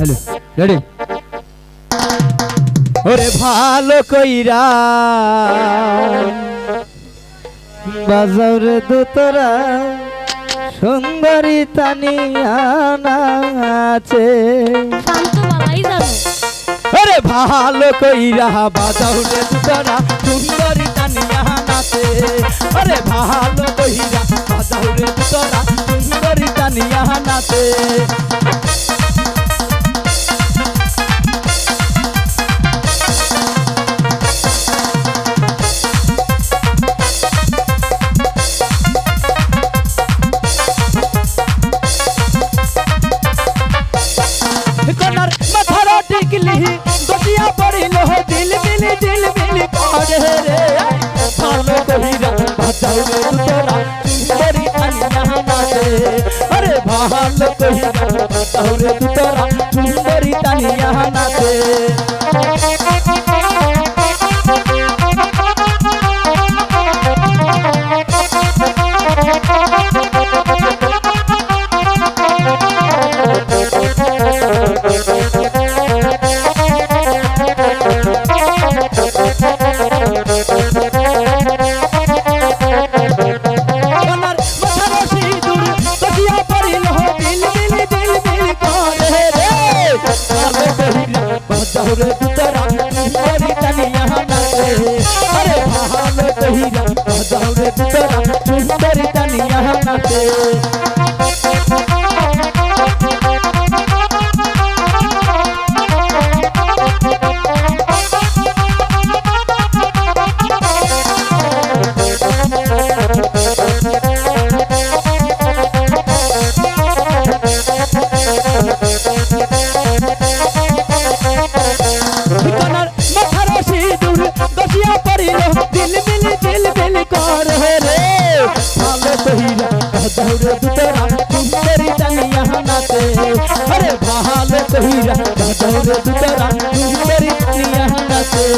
Hello ready ওরে ভালো কইরা। বাজাও রে দোতরা, সুন্দরী বাবাই জানো ওরে ভালো কইরা, বাজাও রে দোতরা, সুন্দরী তানিয়া নাচে ওরে ভালো কইরা, বাজাও রে দোতরা, সুন্দরী তানিয়া নাচে कोनर मथरा टिकली। दोतिया पड़ी लो दिल दिल दिल दिल कारे रे। थानो कोई रंग बदल तोरा मेरी अनिया नाचे। अरे भाल कोई रंग बदल तोरा मेरी तनिया नाचे। अरे भाहा कही जा दौरे तेरा सुंदरी चंगिया नाचे अरे बहाल कोहिरा गाजर तू तेरा सुंदरी चंगिया नाचे